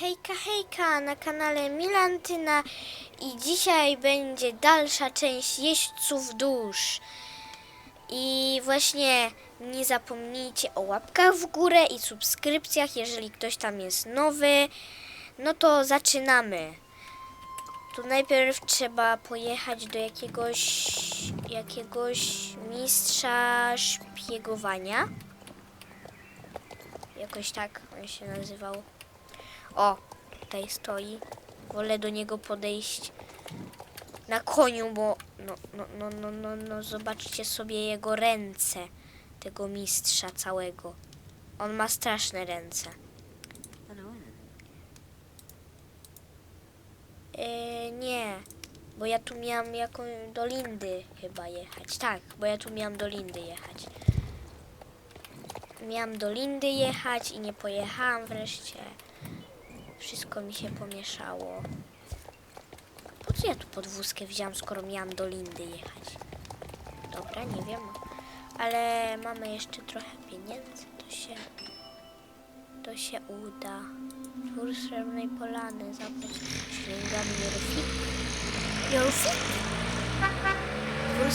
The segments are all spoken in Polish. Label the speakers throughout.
Speaker 1: Hejka, hejka na kanale Milantyna i dzisiaj będzie dalsza część Jeźdźców Dusz. I właśnie nie zapomnijcie o łapkach w górę i subskrypcjach, jeżeli ktoś tam jest nowy. No to zaczynamy. Tu najpierw trzeba pojechać do jakiegoś jakiegoś mistrza szpiegowania. Jakoś tak on się nazywał. O, tutaj stoi. Wolę do niego podejść na koniu, bo no, no, no, no, no, no zobaczcie sobie jego ręce, tego mistrza całego. On ma straszne ręce. E, nie, bo ja tu miałam jaką do Lindy chyba jechać. Tak, bo ja tu miałam do Lindy jechać. Miałam do Lindy jechać i nie pojechałam wreszcie. Wszystko mi się pomieszało. Po co ja tu podwózkę wziąłam, skoro miałam do Lindy jechać? Dobra, nie wiem. Ale mamy jeszcze trochę pieniędzy, to się... To się uda. Dwór Srebrnej Polany, zapłać ściągamy Jorfik. Jorfik? Dwór.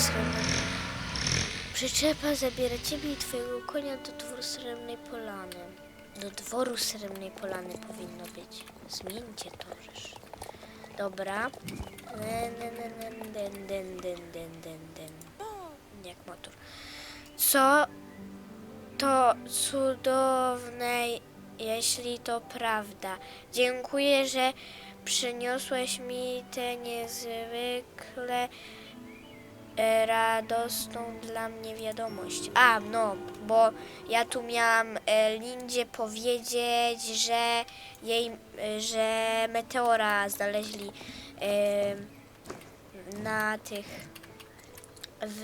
Speaker 1: Przyczepa zabiera ciebie i twojego konia do dworu Srebrnej Polany. Do dworu Srebrnej Polany powinno być. Zmieńcie to rzecz. Dobra. Jak motor. Co to cudowne, jeśli to prawda. Dziękuję, że przyniosłeś mi tę niezwykle e, radosną dla mnie wiadomość. A, no, bo ja tu miałam e, Lindzie powiedzieć, że jej, e, że meteora znaleźli e, na tych w,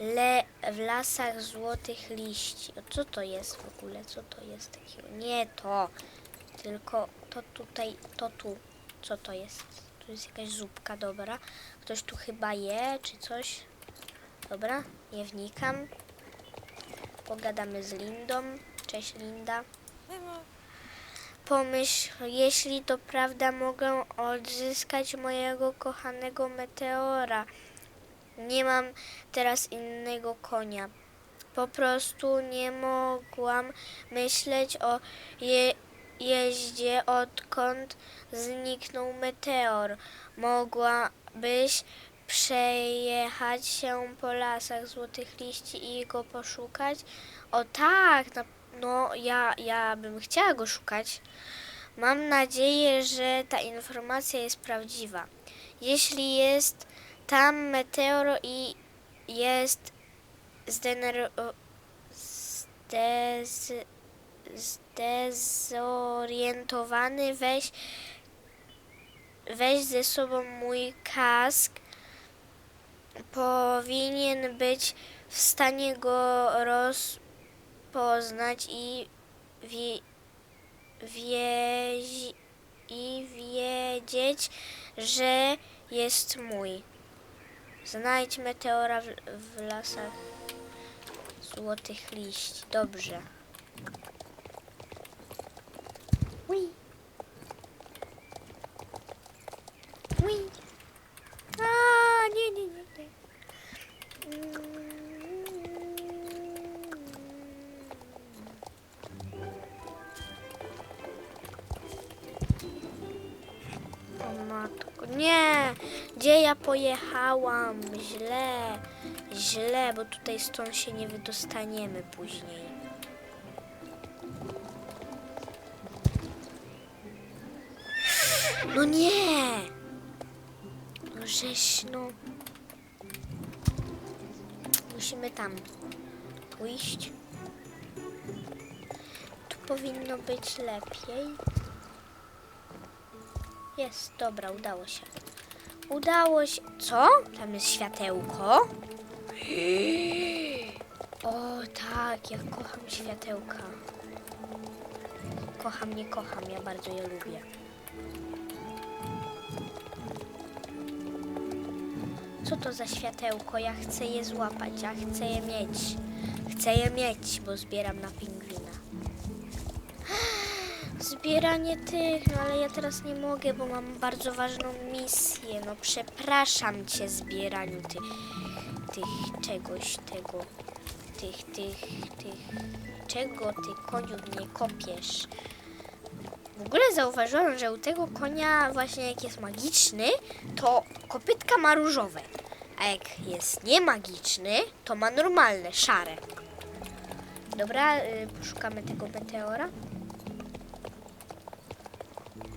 Speaker 1: le, w lasach złotych liści. O, co to jest w ogóle? Co to jest takiego? Nie to, tylko to tutaj, to tu. Co to jest? Tu jest jakaś zupka, dobra. Ktoś tu chyba je, czy coś. Dobra, nie wnikam. Pogadamy z Lindą. Cześć Linda. Pomyśl, jeśli to prawda, mogę odzyskać mojego kochanego meteora. Nie mam teraz innego konia. Po prostu nie mogłam myśleć o je, jeździe, odkąd zniknął meteor. Mogłabyś przejechać się po lasach złotych liści i go poszukać? O tak, na, no ja, ja bym chciała go szukać. Mam nadzieję, że ta informacja jest prawdziwa. Jeśli jest tam meteor i jest zdezorientowany, weź weź ze sobą mój kask. Powinien być w stanie go rozpoznać i wie, wieź, i wiedzieć, że jest mój. Znajdź meteora w, w lasach złotych liści. Dobrze. Ui. Ui. A, nie, nie, nie, nie. O matko, nie! Gdzie ja pojechałam? Źle, źle, bo tutaj stąd się nie wydostaniemy później. No żeś, no. Musimy tam pójść. Tu powinno być lepiej. Jest, dobra, udało się. Udało się. Co? Tam jest światełko. O tak, ja kocham światełka. Kocham, nie kocham, ja bardzo je lubię. Co to za światełko? Ja chcę je złapać, ja chcę je mieć. Chcę je mieć, bo zbieram na pingwina. zbieranie tych, no ale ja teraz nie mogę, bo mam bardzo ważną misję. No przepraszam cię, zbieraniu tych, tych czegoś, tego, tych, tych, tych, czego ty koniu nie kopiesz. W ogóle zauważyłam, że u tego konia właśnie jak jest magiczny, to kopytka ma różowe. A jak jest niemagiczny, to ma normalne, szare. Dobra, y, poszukamy tego meteora.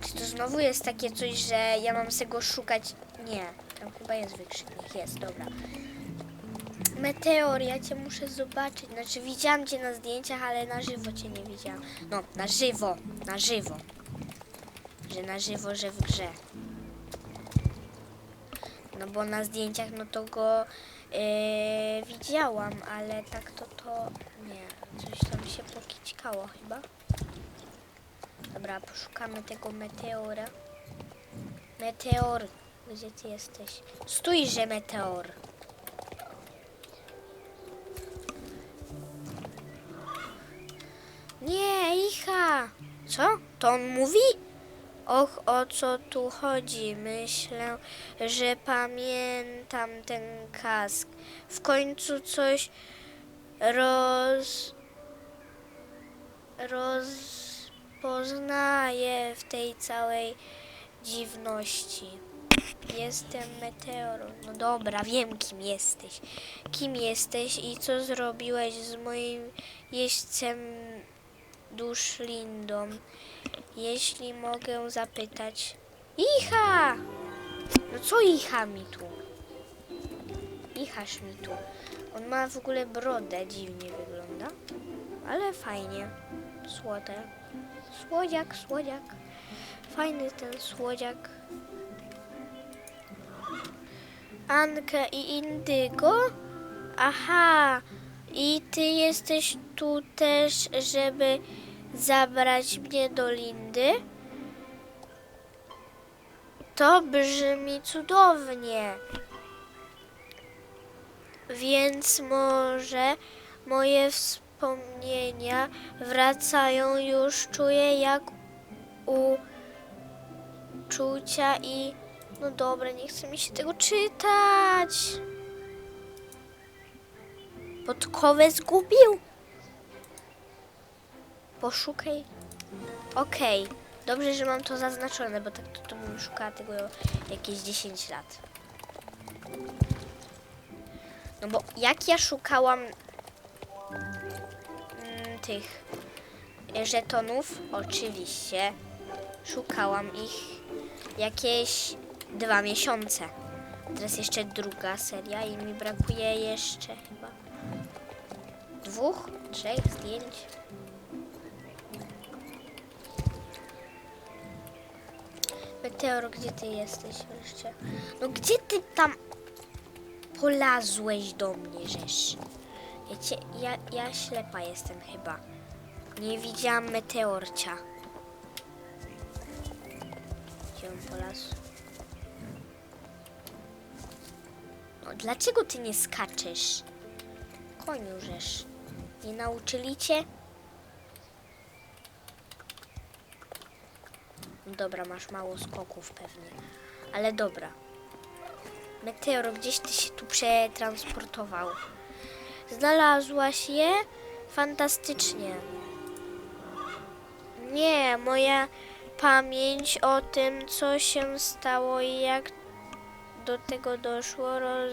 Speaker 1: Czy to znowu jest takie coś, że ja mam sobie go szukać? Nie, tam chyba jest wykrzyknik. Jest, dobra. Meteor, ja cię muszę zobaczyć. Znaczy widziałam cię na zdjęciach, ale na żywo cię nie widziałam. No, na żywo, na żywo. Że na żywo, że w grze. No bo na zdjęciach no to go yy, widziałam, ale tak to to nie. Coś tam się pokićkało chyba. Dobra, poszukamy tego meteora. Meteor, gdzie ty jesteś? Stójże meteor. Nie, Icha! Co? To on mówi? Och, o co tu chodzi? Myślę, że pamiętam ten kask. W końcu coś roz... rozpoznaję w tej całej dziwności. Jestem meteorą. No dobra, wiem kim jesteś. Kim jesteś i co zrobiłeś z moim jeźdźcem dusz Lindą? Jeśli mogę zapytać. Icha! No co icha mi tu? Ichasz mi tu. On ma w ogóle brodę, dziwnie wygląda. Ale fajnie. Słode. Słodziak, słodziak. Fajny ten słodziak. Anka i Indygo? Aha. I ty jesteś tu też, żeby zabrać mnie do Lindy? To brzmi cudownie. Więc może moje wspomnienia wracają już czuję jak uczucia i no dobra, nie chce mi się tego czytać. Podkowę zgubił? Poszukaj. Okej. Dobrze, że mam to zaznaczone, bo tak to, to bym szukała tego jakieś 10 lat. No bo jak ja szukałam mm, tych żetonów, oczywiście szukałam ich jakieś dwa miesiące. Teraz jeszcze druga seria i mi brakuje jeszcze chyba dwóch, trzech zdjęć. Meteor, gdzie ty jesteś wreszcie? No gdzie ty tam polazłeś do mnie, żeż? Cię, ja, ja ślepa jestem chyba. Nie widziałam meteorcia. Gdzie on polazł? No, dlaczego ty nie skaczesz? Koniu, żeż. Nie nauczyli cię? Dobra, masz mało skoków pewnie. Ale dobra. Meteor, gdzieś ty się tu przetransportował. Znalazłaś je? Fantastycznie. Nie, moja pamięć o tym, co się stało i jak do tego doszło, roz,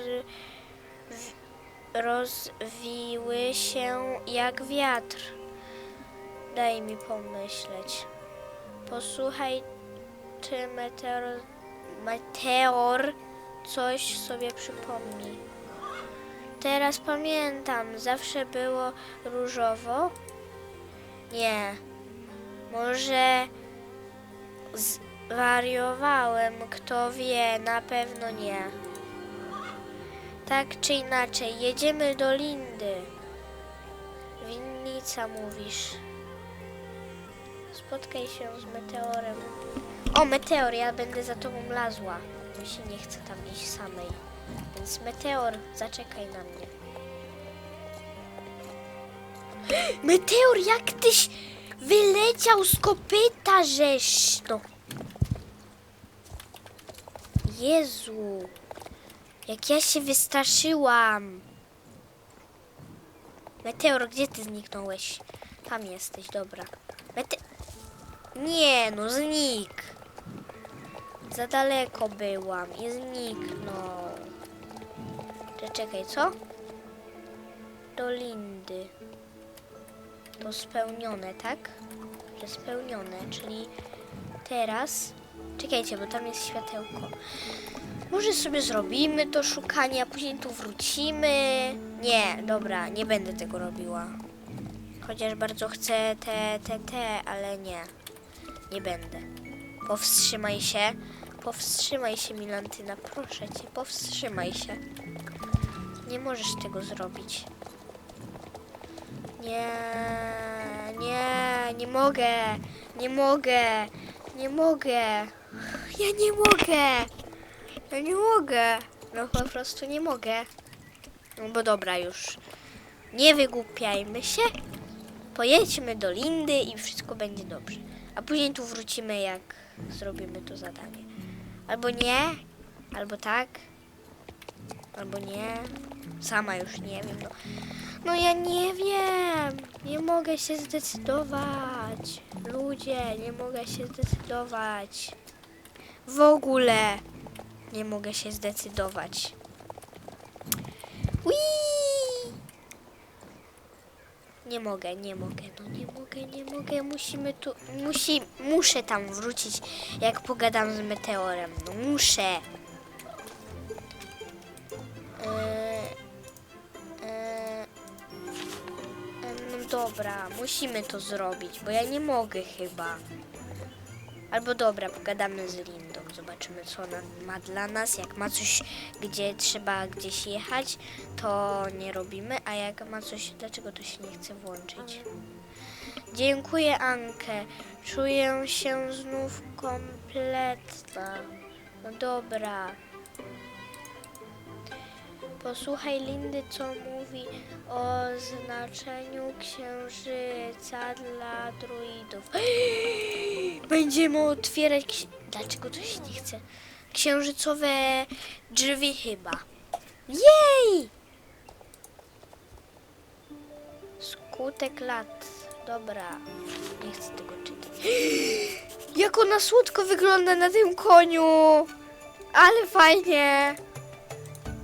Speaker 1: rozwiły się jak wiatr. Daj mi pomyśleć. Posłuchaj, czy meteor, meteor coś sobie przypomni. Teraz pamiętam, zawsze było różowo. Nie, może zwariowałem, kto wie, na pewno nie. Tak czy inaczej, jedziemy do Lindy. Winnica mówisz. Spotkaj się z meteorem. O, meteor, ja będę za tobą lazła. Mi się nie chce tam iść samej. Więc meteor, zaczekaj na mnie. Meteor, jak tyś... Wyleciał z kopyta, żeś no. Jezu. Jak ja się wystraszyłam. Meteor, gdzie ty zniknąłeś? Tam jesteś, dobra. Mete... Nie, no znik. Za daleko byłam i zniknął. Cze- Czekaj, co? Do Lindy. To spełnione, tak? Że spełnione, czyli teraz... Czekajcie, bo tam jest światełko. Może sobie zrobimy to szukanie, a później tu wrócimy. Nie, dobra, nie będę tego robiła. Chociaż bardzo chcę te, te, te, ale nie. Nie będę. Powstrzymaj się. Powstrzymaj się, Milantyna. Proszę cię, powstrzymaj się. Nie możesz tego zrobić. Nie, nie, nie mogę. Nie mogę. Nie mogę. Ja nie mogę. Ja nie mogę. No po prostu nie mogę. No bo dobra już. Nie wygłupiajmy się. Pojedźmy do Lindy i wszystko będzie dobrze. A później tu wrócimy, jak zrobimy to zadanie. Albo nie, albo tak, albo nie. Sama już nie wiem. No, no ja nie wiem. Nie mogę się zdecydować. Ludzie, nie mogę się zdecydować. W ogóle nie mogę się zdecydować. Whee! Nie mogę, nie mogę, no nie mogę, nie mogę. Musimy tu, musi, muszę tam wrócić, jak pogadam z meteorem. No muszę. Eee, eee, no dobra, musimy to zrobić, bo ja nie mogę chyba. Albo dobra, pogadamy z Lindą, zobaczymy co ona ma dla nas. Jak ma coś, gdzie trzeba gdzieś jechać, to nie robimy, a jak ma coś, dlaczego to się nie chce włączyć? Dziękuję Ankę, czuję się znów kompletna. No dobra. Posłuchaj Lindy, co mówi o znaczeniu księżyca dla druidów. Będziemy otwierać. Dlaczego to się nie chce? Księżycowe drzwi chyba. Jej! Skutek lat. Dobra. Nie chcę tego czytać. Jak ona słodko wygląda na tym koniu! Ale fajnie!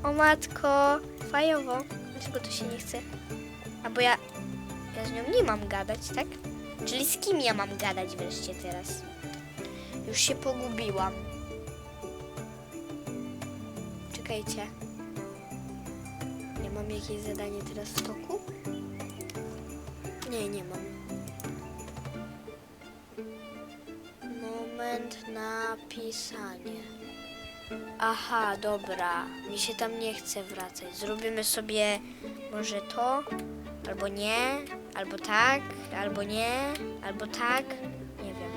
Speaker 1: O matko, fajowo. Dlaczego to się nie chce? A bo ja, ja z nią nie mam gadać, tak? Czyli z kim ja mam gadać wreszcie teraz? Już się pogubiłam. Czekajcie. Nie mam jakieś zadanie teraz w toku? Nie, nie mam. Moment na pisanie. Aha, dobra. Mi się tam nie chce wracać. Zrobimy sobie może to, albo nie, albo tak, albo nie, albo tak. Nie wiem.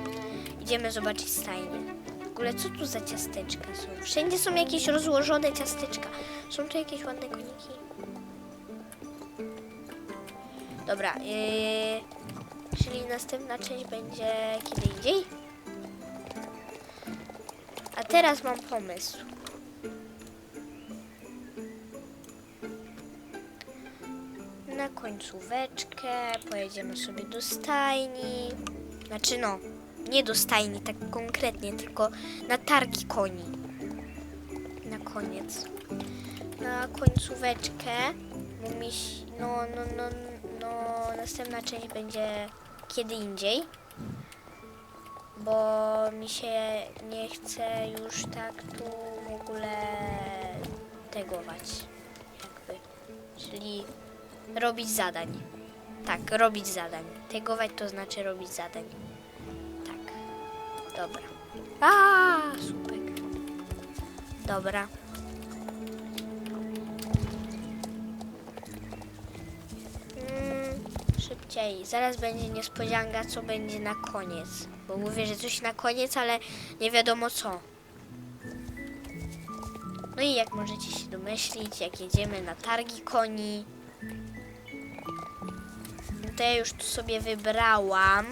Speaker 1: Idziemy zobaczyć stajnię. W ogóle co tu za ciasteczka są? Wszędzie są jakieś rozłożone ciasteczka. Są tu jakieś ładne koniki? Dobra, yy, czyli następna część będzie kiedy indziej? Teraz mam pomysł. Na końcóweczkę pojedziemy sobie do stajni. Znaczy no, nie do stajni tak konkretnie, tylko na targi koni. Na koniec. Na końcóweczkę, bo mi, no, no, no, no, następna część będzie kiedy indziej bo mi się nie chce już tak tu w ogóle tegować. Jakby. Czyli robić zadań. Tak, robić zadań. Tegować to znaczy robić zadań. Tak. Dobra. A, słupek. Dobra. Mm, szybciej. Zaraz będzie niespodzianka, co będzie na koniec. Bo mówię, że coś na koniec, ale nie wiadomo co. No i jak możecie się domyślić, jak jedziemy na targi koni, to ja już tu sobie wybrałam.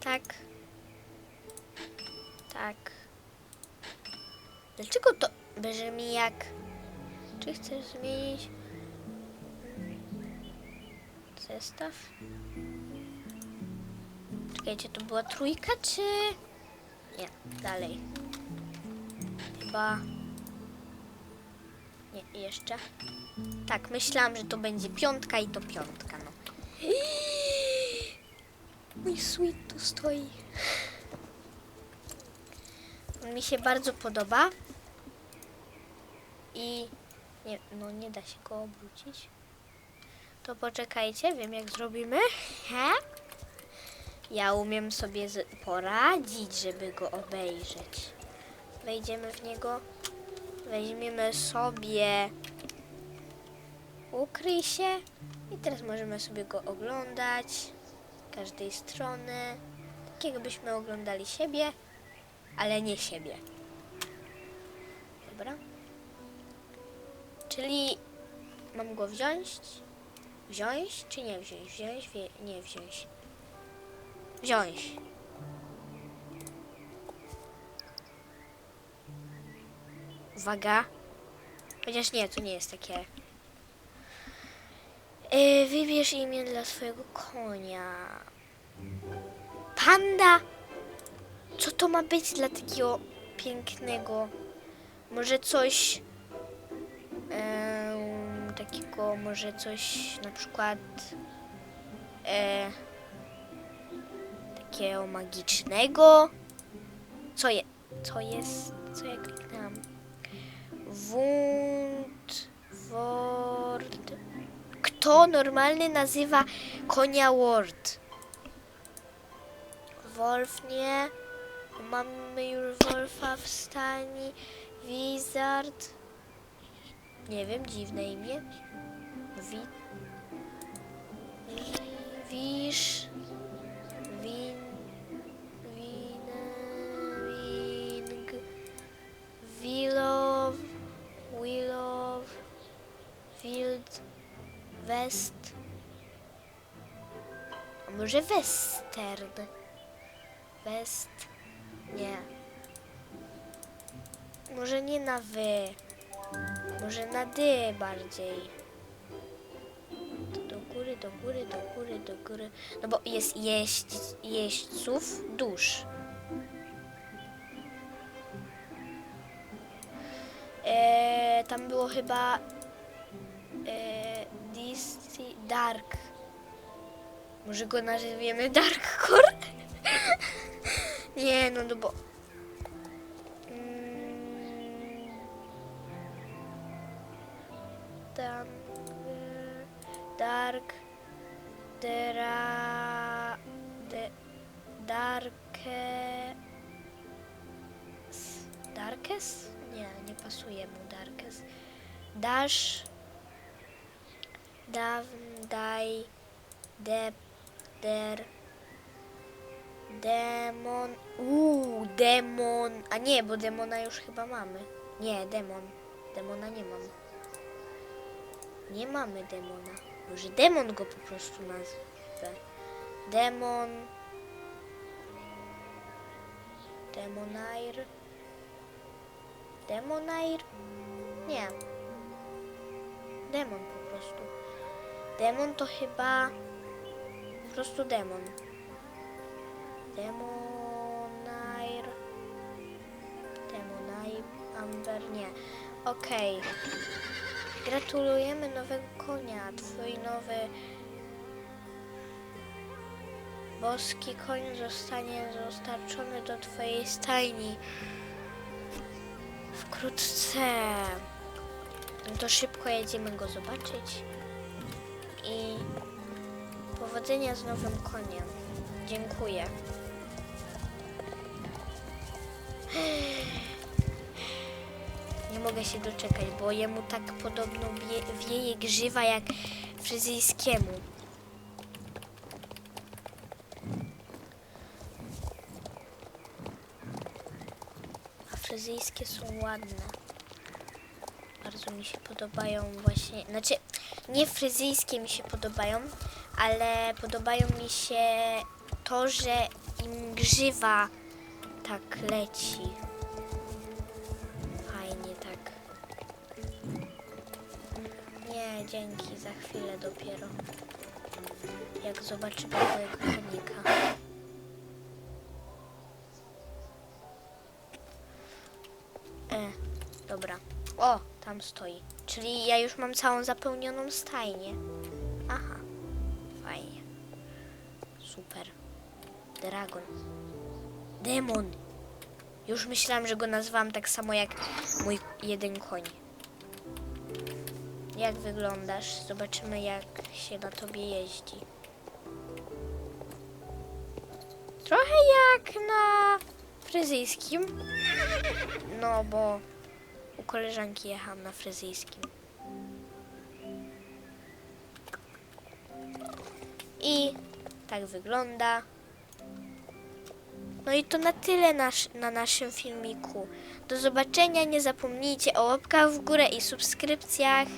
Speaker 1: Tak. Tak. Dlaczego to brzmi jak... Czy chcesz zmienić zestaw? Czekajcie, to była trójka, czy... Nie, dalej. Chyba... Nie, jeszcze. Tak, myślałam, że to będzie piątka i to piątka, no. Mój sweet tu stoi. On mi się bardzo podoba. I nie, no nie da się go obrócić. To poczekajcie, wiem jak zrobimy. He? Ja umiem sobie poradzić, żeby go obejrzeć. Wejdziemy w niego. Weźmiemy sobie. Ukryj się. I teraz możemy sobie go oglądać. Z każdej strony. Tak jakbyśmy oglądali siebie, ale nie siebie. Dobra. Czyli mam go wziąć? Wziąć czy nie wziąć? Wziąć, wie, nie wziąć. Wziąć. Uwaga. Chociaż nie, to nie jest takie. Yy, wybierz imię dla swojego konia. Panda! Co to ma być dla takiego pięknego? Może coś em, takiego, może coś na przykład e, takiego magicznego? Co je, co jest, co ja kliknęłam? Wund, word. Kto normalny nazywa konia word? Wolf nie. Mamy już Wolfa w stanie. Wizard. Nie wiem, dziwne imię. Wi... Wisz... może western? West... Nie. Może nie na wy. Może na dy bardziej. Do góry, do góry, do góry, do góry. No bo jest jeźdź, jeźdźców dusz. Eee, tam było chyba eee, Dark. Może go nazwiemy Darkcore? Nie, no, no bo... Mm, tam... y, Dark... Dera... De, darke... s- Darkes? Nie, nie pasuje mu Darkes. Dash... Dawn, daj... Dep... Der... Demon. Uuu, demon. A nie, bo demona już chyba mamy. Nie, demon. Demona nie mam. Nie mamy demona. Może demon go po prostu nazwę. Demon. Demonair. Demonair? Nie. Demon po prostu. Demon to chyba prostu demon. Demonair. Demonair. Amber. Nie. Okej. Gratulujemy nowego konia. Twój nowy boski koń zostanie dostarczony do twojej stajni. Wkrótce. No to szybko jedziemy go zobaczyć. I powodzenia z nowym koniem. Dziękuję. Nie mogę się doczekać, bo jemu tak podobno wie, wieje grzywa jak fryzyjskiemu. A fryzyjskie są ładne. Bardzo mi się podobają właśnie, znaczy nie fryzyjskie mi się podobają, ale podobają mi się to, że im grzywa tak leci. Fajnie tak. Nie, dzięki, za chwilę dopiero. Jak zobaczymy mojego konika. E, dobra. O, tam stoi. Czyli ja już mam całą zapełnioną stajnię. Dragon. Demon. Już myślałam, że go nazwałam tak samo jak mój jeden koń. Jak wyglądasz? Zobaczymy, jak się na tobie jeździ. Trochę jak na fryzyjskim. No, bo u koleżanki jechałam na fryzyjskim. I tak wygląda. No i to na tyle nasz, na naszym filmiku. Do zobaczenia. Nie zapomnijcie o łapkach w górę i subskrypcjach.